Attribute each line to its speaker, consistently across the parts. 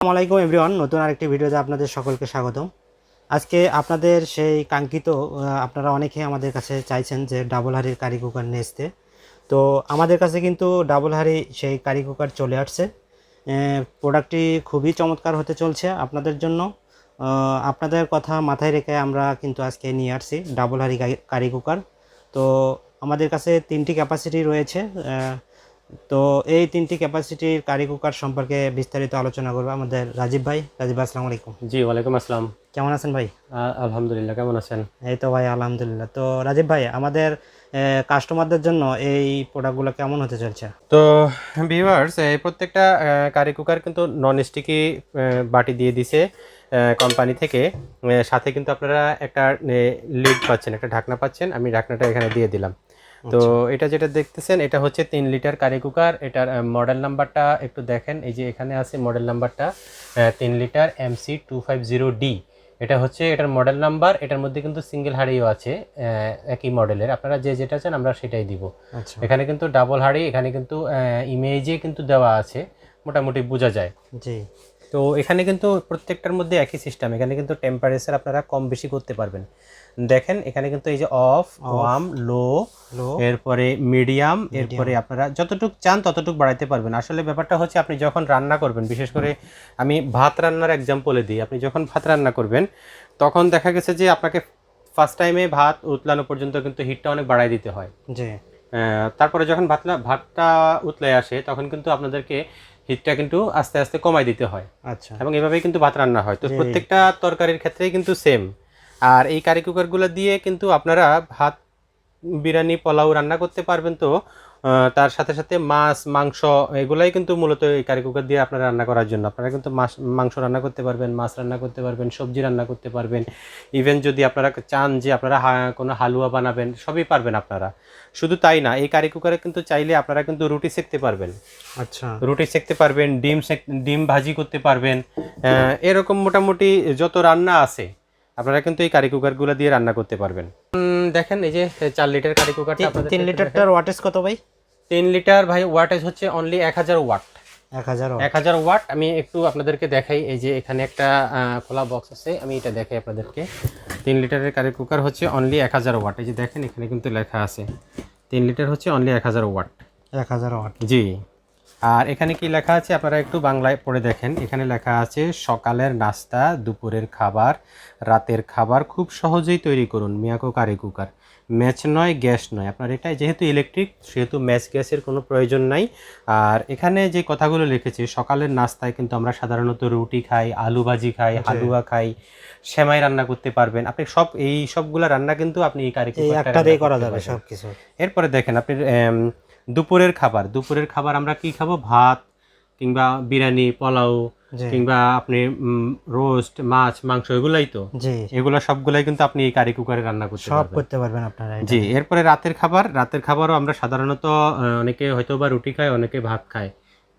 Speaker 1: আসসালামু আলাইকুম এভরিওয়ান, নতুন আরেকটি ভিডিওতে আপনাদের সকলকে স্বাগতম। আজকে আপনাদের সেই কাঙ্ক্ষিত আপনারা অনেকেই আমাদের কাছে চাইছেন যে ডাবল হাড়ির কারি কুকার নিয়ে তো আমাদের কাছে কিন্তু ডাবল হাড়ি সেই কারি কুকার চলে আসছে। প্রোডাক্টটি খুবই চমৎকার হতে চলছে আপনাদের জন্য। আপনাদের কথা মাথায় রেখে আমরা কিন্তু আজকে নিয়ে আসছি ডাবল হাড়ি কারি- কারি কুকার। তো আমাদের কাছে তিনটি ক্যাপাসিটি রয়েছে। তো এই তিনটি ক্যাপাসিটির কারি কুকার সম্পর্কে বিস্তারিত আলোচনা করব আমাদের রাজীব ভাই। রাজীব ভাই আসসালামু আলাইকুম।
Speaker 2: জি ওয়ালাইকুম আসসালাম।
Speaker 1: কেমন আছেন ভাই?
Speaker 2: আলহামদুলিল্লাহ কেমন আছেন?
Speaker 1: এই তো ভাই আলহামদুলিল্লাহ। তো রাজীব ভাই আমাদের কাস্টমারদের জন্য এই প্রোডাক্টগুলো কেমন হতে চলছে?
Speaker 2: তো ভিউয়ার্স এই প্রত্যেকটা কারি কুকার কিন্তু নন স্টিকি বাটি দিয়ে দিছে কোম্পানি থেকে। সাথে কিন্তু আপনারা একটা লিড পাচ্ছেন একটা ঢাকনা পাচ্ছেন। আমি ঢাকনাটা এখানে দিয়ে দিলাম। তো এটা যেটা দেখতেছেন এটা হচ্ছে তিন লিটার কারি কুকার। এটার মডেল নাম্বারটা একটু দেখেন। এই যে এখানে আছে মডেল নাম্বারটা তিন litre MC two five zero D এটা হচ্ছে এটার মডেল নাম্বার এটার মধ্যে কিন্তু সিঙ্গেল হাড়িও আছে একই মডেলের আপনারা যে যেটা চান আমরা সেটাই দিব।
Speaker 1: আচ্ছা।
Speaker 2: এখানে কিন্তু ডাবল হাড়ি এখানে কিন্তু ইমেজে কিন্তু দেওয়া আছে। মোটামুটি বোঝা যায়।
Speaker 1: জি।
Speaker 2: তো এখানে কিন্তু প্রত্যেকটার মধ্যে একই সিস্টেম এখানে কিন্তু টেম্পারেচার আপনারা কম বেশি করতে পারবেন। দেখেন এখানে কিন্তু এই যে অফ ওয়াম লো এরপরে মিডিয়াম এরপরে আপনারা যতটুকু চান ততটুকু বাড়াইতে পারবেন। আসলে ব্যাপারটা হচ্ছে আপনি যখন রান্না করবেন বিশেষ করে আমি ভাত রান্নার এক্সাম্পলে দিই। আপনি যখন ভাত রান্না করবেন তখন দেখা গেছে যে আপনাকে ফার্স্ট টাইমে ভাত উতলানো পর্যন্ত কিন্তু হিটটা অনেক বাড়াই দিতে হয়।
Speaker 1: জি।
Speaker 2: তারপরে যখন ভাতলা ভাতটা উতলে আসে তখন কিন্তু আপনাদেরকে হিটটা কিন্তু আস্তে আস্তে কমাই দিতে হয়।
Speaker 1: আচ্ছা।
Speaker 2: এবং এভাবেই কিন্তু ভাত রান্না হয়। তো প্রত্যেকটা তরকারির ক্ষেত্রেই কিন্তু সেম আর এই কারি কুকারগুলো দিয়ে কিন্তু আপনারা ভাত বিরিয়ানি পোলাও রান্না করতে পারবেন তো। তার সাথে সাথে মাছ মাংস এগুলাই কিন্তু মূলত এই কারি কুকার দিয়ে আপনারা রান্না করার জন্য। আপনারা কিন্তু মাছ মাংস রান্না করতে পারবেন মাছ রান্না করতে পারবেন সবজি রান্না করতে পারবেন। ইভেন যদি আপনারা চান যে আপনারা কোনো হালুয়া বানাবেন সবই পারবেন আপনারা। শুধু তাই না এই কারি কুকারে কিন্তু চাইলে আপনারা কিন্তু রুটি সেকতে পারবেন।
Speaker 1: আচ্ছা।
Speaker 2: রুটি সেকতে পারবেন ডিম সেক ডিম ভাজি করতে পারবেন। এরকম মোটামুটি যত রান্না আছে আপনারা কিন্তু এই কারি কুকারগুলো দিয়ে রান্না করতে পারবেন। দেখেন এই যে চার লিটার কারি কুকারটা আপনাদের
Speaker 1: তিন লিটারটার ওয়াটেজ কত ভাই?
Speaker 2: তিন লিটার ভাই ওয়াটেজ হচ্ছে অনলি এক হাজার ওয়াট
Speaker 1: এক হাজার
Speaker 2: এক হাজার ওয়াট আমি একটু আপনাদেরকে দেখাই এই যে এখানে একটা খোলা বক্স আছে আমি এটা দেখাই আপনাদেরকে। তিন লিটারের কারি কুকার হচ্ছে অনলি এক হাজার ওয়াট এই যে দেখেন এখানে কিন্তু লেখা আছে তিন লিটার হচ্ছে অনলি এক হাজার ওয়াট
Speaker 1: এক হাজার ওয়াট
Speaker 2: জি। আর এখানে কি লেখা আছে? আপনারা একটু বাংলায় পড়ে দেখেন। এখানে লেখা আছে সকালের নাস্তা দুপুরের খাবার রাতের খাবার খুব সহজেই তৈরি করুন মিয়াকো কারি কুকার। ম্যাচ নয় গ্যাস নয়। আপনার এটা যেহেতু ইলেকট্রিক সেহেতু ম্যাচ গ্যাসের কোনো প্রয়োজন নাই। আর এখানে যে কথাগুলো লিখেছে সকালের নাস্তায় কিন্তু আমরা সাধারণত রুটি খাই আলু ভাজি খাই হালুয়া খাই সেমাই রান্না করতে পারবেন। আপনি সব এই সবগুলা রান্না কিন্তু আপনি এই কারি
Speaker 1: দিয়ে করা যাবে। সব কিছু
Speaker 2: এরপরে দেখেন আপনি দুপুরের খাবার। দুপুরের খাবার আমরা কি খাব? ভাত কিংবা বিরিয়ানি পোলাও কিংবা আপনি রোস্ট মাছ মাংস এগুলাই তো। এগুলো সবগুলাই কিন্তু আপনি এই কারি কুকারে রান্না করতে
Speaker 1: সব করতে পারবেন আপনারা
Speaker 2: জি এরপরে রাতের খাবার। রাতের খাবারও আমরা সাধারণত অনেকে হয়তো বা রুটি খায় অনেকে ভাত খায়।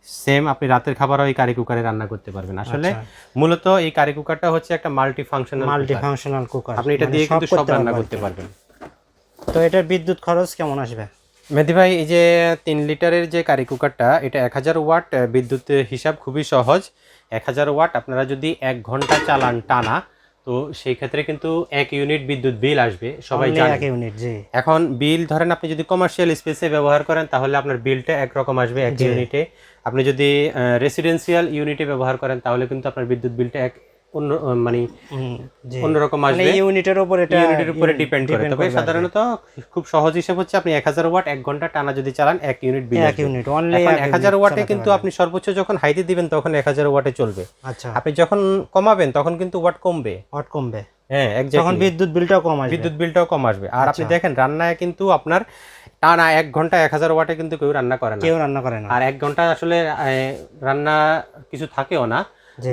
Speaker 2: সেম আপনি রাতের খাবারও এই কারি কুকারে রান্না করতে পারবেন। আসলে
Speaker 1: আচ্ছা।
Speaker 2: মূলত এই কারি কুকারটা হচ্ছে একটা multi functional
Speaker 1: multi functional cooker.
Speaker 2: আপনি এটা দিয়ে কিন্তু সব রান্না করতে পারবেন।
Speaker 1: তো এটার বিদ্যুৎ খরচ কেমন আসবে?
Speaker 2: মেহেদি ভাই এই যে তিন লিটারের যে কারি কুকারটা এটা এক হাজার ওয়াট বিদ্যুতের হিসাব খুবই সহজ। এক হাজার ওয়াট আপনারা যদি এক ঘণ্টা চালান টানা তো সেই ক্ষেত্রে কিন্তু এক ইউনিট বিদ্যুৎ বিল আসবে সবাই জানে।
Speaker 1: এক ইউনিট জি।
Speaker 2: এখন বিল ধরেন আপনি যদি কমার্শিয়াল স্পেসে ব্যবহার করেন তাহলে আপনার বিলটা একরকম আসবে এক ইউনিটে। আপনি যদি রেসিডেন্সিয়াল ইউনিটে ব্যবহার করেন তাহলে কিন্তু আপনার বিদ্যুৎ বিলটা এক অন্য মানে অন্যরকম
Speaker 1: মানে
Speaker 2: আসবে।
Speaker 1: ইউনিটের উপর এটা
Speaker 2: ইউনিটের উপরে ডিপেন্ড করে। তবে
Speaker 1: করবে আর কি।
Speaker 2: সাধারণত খুব সহজ হিসেব হচ্ছে আপনি ওয়াট ঘণ্টা টানা যদি চালান এক ইউনিট বিল
Speaker 1: এক ইউনিট অনলি
Speaker 2: এখন এক হাজার ওয়াটে কিন্তু আপনি সর্বোচ্চ যখন হাইতে দিবেন তখন এক হাজার ওয়াটে চলবে।
Speaker 1: আচ্ছা।
Speaker 2: আপনি যখন কমাবেন তখন কিন্তু ওয়াট কমবে।
Speaker 1: ওয়াট কমবে।
Speaker 2: হ্যাঁ
Speaker 1: তখন বিদ্যুৎ বিলটাও কম আসবে।
Speaker 2: বিদ্যুৎ বিলটাও কম আসবে। আর আপনি
Speaker 1: আচ্ছা।
Speaker 2: দেখেন রান্নায় কিন্তু আপনার টানা এক ঘণ্টা এক হাজার ওয়াটে কিন্তু কেউ রান্না করে না।
Speaker 1: কেউ রান্না করে না।
Speaker 2: আর এক ঘণ্টা আসলে রান্না কিছু থাকেও না।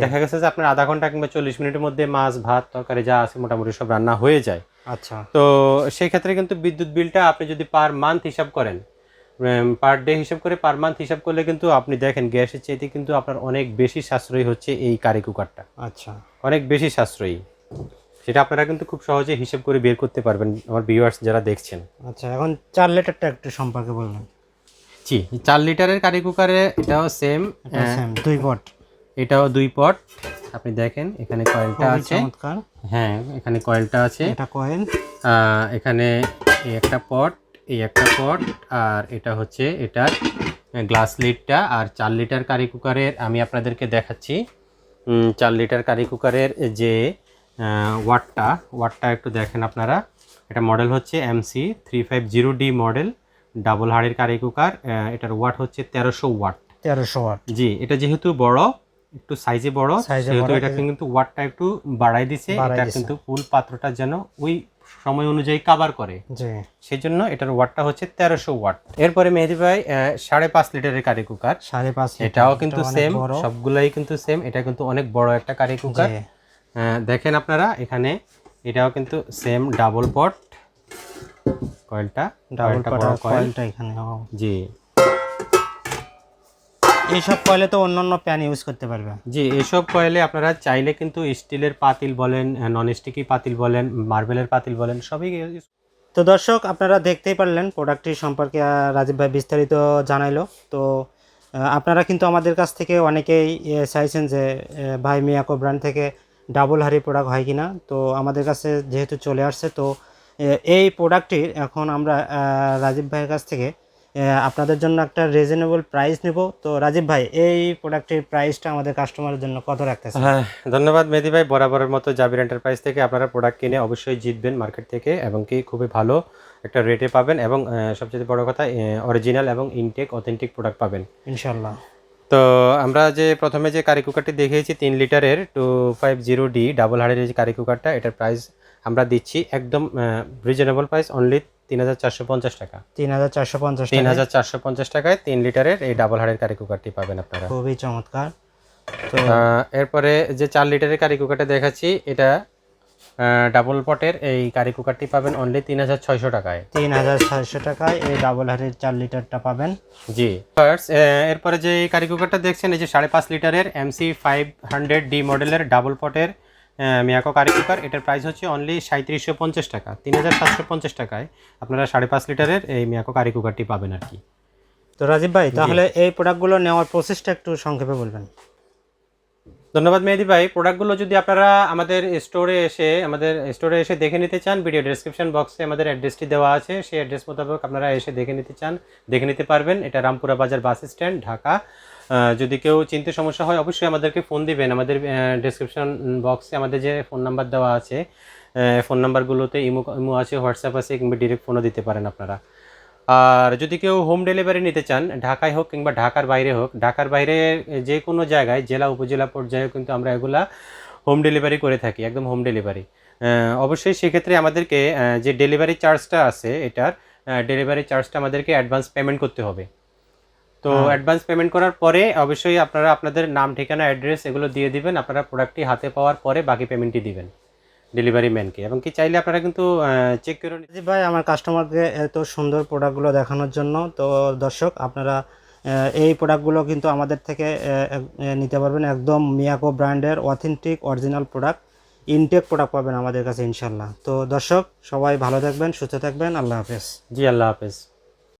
Speaker 2: দেখা গেছে যে আপনার আধা ঘণ্টা কিংবা চল্লিশ মিনিটের মধ্যে মাছ ভাত তরকারি যা আছে মোটামুটি সব রান্না হয়ে যায়।
Speaker 1: আচ্ছা।
Speaker 2: তো সেই ক্ষেত্রে কিন্তু বিদ্যুৎ বিলটা আপনি যদি পার মান্থ হিসাব করেন পার ডে হিসাব করে পার মান্থ হিসাব করলে কিন্তু আপনি দেখেন গ্যাসের চাইতে কিন্তু আপনার অনেক বেশি সাশ্রয়ী হচ্ছে এই কারি কুকারটা।
Speaker 1: আচ্ছা।
Speaker 2: অনেক বেশি সাশ্রয়ী। সেটা আপনারা কিন্তু খুব সহজে হিসাব করে বের করতে পারবেন আমার ভিউয়ার্স যারা দেখছেন।
Speaker 1: আচ্ছা এখন চার লিটারটা একটু সম্পর্কে বললাম
Speaker 2: জি চার লিটারের কারি কুকারে এটাও সেম
Speaker 1: দুই পট
Speaker 2: এটাও দুই পট। আপনি দেখেন এখানে কয়েলটা আছে। হ্যাঁ এখানে কয়েলটা আছে।
Speaker 1: এটা কয়েল।
Speaker 2: এখানে এই একটা পট এই একটা পট আর এটা হচ্ছে এটার গ্লাস লিডটা। আর চার লিটার কারি কুকারের আমি আপনাদেরকে দেখাচ্ছি চার লিটার কারি কুকারের যে ওয়াটটা ওয়াটটা একটু দেখেন আপনারা। এটা মডেল হচ্ছে MC three five zero D model double হাড়ের কারি কুকার। এটার ওয়াট হচ্ছে তেরোশো ওয়াট।
Speaker 1: তেরোশো ওয়াট।
Speaker 2: জি এটা যেহেতু বড় একটু সাইজে বড় সেহেতু এটা কিন্তু ওয়াটটা একটু বাড়াই দিছে এটা কিন্তু ফুল পাত্রটা যেন ওই সময় অনুযায়ী কাভার করে।
Speaker 1: জি।
Speaker 2: সেই জন্য এটার ওয়াটটা হচ্ছে তেরোশো ওয়াট এরপরে মেহেদি ভাই সাড়ে পাঁচ লিটারের কারি কুকার
Speaker 1: সাড়ে পাঁচ।
Speaker 2: এটাও কিন্তু সেম সবগুলাই কিন্তু সেম এটা কিন্তু অনেক বড় একটা কারি কুকার দেখেন আপনারা এখানে এটাও কিন্তু সেম ডাবল পট কয়েলটা
Speaker 1: ডাবল
Speaker 2: বড়
Speaker 1: কয়েলটা এখানে
Speaker 2: জি।
Speaker 1: এইসব কয়েলে তো অন্য অন্য প্যান ইউজ করতে পারবে।
Speaker 2: জি এসব কয়েলে আপনারা চাইলে কিন্তু স্টিলের পাতিল বলেন নন স্টিকি পাতিল বলেন মার্বেলের পাতিল বলেন সবই
Speaker 1: তো দর্শক আপনারা দেখতেই পারলেন প্রোডাক্টটি সম্পর্কে রাজীব ভাই বিস্তারিত জানাইলো। তো আপনারা কিন্তু আমাদের কাছ থেকে অনেকেই চাইছেন যে ভাই মিয়াকো ব্র্যান্ড থেকে ডাবল হারি প্রোডাক্ট হয় কি না তো আমাদের কাছে যেহেতু চলে আসছে তো এই প্রোডাক্টটির এখন আমরা রাজীব ভাইয়ের কাছ থেকে আপনাদের জন্য একটা রিজনেবল প্রাইস নেব। তো রাজীব ভাই এই প্রোডাক্টের প্রাইসটা আমাদের কাস্টমারের জন্য কত রাখতেছে
Speaker 2: হ্যাঁ ধন্যবাদ মেদি ভাই। বরাবরের মতো জাবির এন্টারপ্রাইজ থেকে আপনারা প্রোডাক্ট কিনে অবশ্যই জিতবেন মার্কেট থেকে এবং কি খুবই ভালো একটা রেটে পাবেন এবং সবচেয়ে বড় কথা অরিজিনাল এবং ইনটেক অথেন্টিক প্রোডাক্ট পাবেন।
Speaker 1: ইনশাল্লাহ
Speaker 2: তো আমরা যে প্রথমে যে কারি কুকারটি দেখিয়েছি তিন লিটারের two five zero D double হার্ডের যে কারি কুকারটা এটার প্রাইস আমরা দিচ্ছি একদম রিজনেবল প্রাইস অনলি তিন হাজার চারশো পঞ্চাশ টাকা।
Speaker 1: তিন হাজার চারশো পঞ্চাশ
Speaker 2: তিন হাজার চারশো পঞ্চাশ টাকায় তিন লিটারের এই ডাবল হার্ডের কারি কুকারটি পাবেন আপনারা।
Speaker 1: খুবই চমৎকার। তো
Speaker 2: এরপরে যে চার লিটারের কারি কুকারটা দেখাচ্ছি এটা ডাবল পটের এই কারি কুকারটি পাবেন অনলি তিন হাজার ছয়শো টাকায়।
Speaker 1: তিন হাজার ছয়শো টাকায় এই ডাবল হারের চার লিটারটা পাবেন।
Speaker 2: জি। এরপরে যে এই কারি কুকারটা দেখছেন এই যে সাড়ে পাঁচ লিটারের এমসি ফাইভ হান্ড্রেড ডি মডেলের ডাবল পটের মিয়াকো কারি কুকার এটার প্রাইস হচ্ছে অনলি সাঁত্রিশশো পঞ্চাশ টাকা তিন হাজার সাতশো পঞ্চাশ টাকায়। আপনারা সাড়ে পাঁচ লিটারের এই মিয়াকো কারি কুকারটি পাবেন আর কি।
Speaker 1: তো রাজীব ভাই তাহলে এই প্রোডাক্টগুলো নেওয়ার প্রসেসটা একটু সংক্ষেপে বলবেন।
Speaker 2: ধন্যবাদ মেহেদি ভাই। প্রোডাক্টগুলো যদি আপনারা আমাদের স্টোরে এসে, আমাদের স্টোরে এসে দেখে নিতে চান ভিডিও ডেসক্রিপশন বক্সে আমাদের অ্যাড্রেসটি দেওয়া আছে। সেই অ্যাড্রেস মোতাবেক আপনারা এসে দেখে নিতে চান, দেখে নিতে পারবেন। এটা রামপুরা বাজার বাস স্ট্যান্ড ঢাকা। যদি কেউ চিনতে সমস্যা হয়, অবশ্যই আমাদেরকে ফোন দিবেন। আমাদের ডেসক্রিপশন বক্সে আমাদের যে ফোন নাম্বার দেওয়া আছে ফোন নাম্বারগুলোতে ইমো ইমো আছে হোয়াটসঅ্যাপ আছে, কিংবা ডিরেক্ট ফোনও দিতে পারেন আপনারা। আর যদি কেউ হোম ডেলিভারি নিতে চান ঢাকায় হোক কিংবা ঢাকার বাইরে হোক ঢাকার বাইরে যে কোনো জায়গায় জেলা উপজেলা পর্যায়েও কিন্তু আমরা এগুলা হোম ডেলিভারি করে থাকি একদম হোম ডেলিভারি অবশ্যই সেক্ষেত্রে আমাদেরকে যে ডেলিভারি চার্জটা আছে এটার ডেলিভারি চার্জটা আমাদেরকে অ্যাডভান্স পেমেন্ট করতে হবে। তো। অ্যাডভান্স পেমেন্ট করার পরে অবশ্যই আপনারা আপনাদের নাম ঠিকানা অ্যাড্রেস এগুলো দিয়ে দিবেন আপনারা প্রোডাক্টটি হাতে পাওয়ার পরে বাকি পেমেন্টটি দিবেন। ডেলিভারি ম্যানকে এবং কি চাইলে আপনারা কিন্তু চেক করে
Speaker 1: রাজীব ভাই আমার কাস্টমারকে এত সুন্দর প্রোডাক্টগুলো দেখানোর জন্য তো দর্শক আপনারা এই প্রোডাক্টগুলো কিন্তু আমাদের থেকে নিতে পারবেন একদম মিয়াকো ব্র্যান্ডের authentic original product intact product পাবেন আমাদের কাছে ইনশাল্লাহ তো দর্শক সবাই ভালো থাকবেন সুস্থ থাকবেন। আল্লাহ হাফেজ।
Speaker 2: জি আল্লাহ হাফেজ।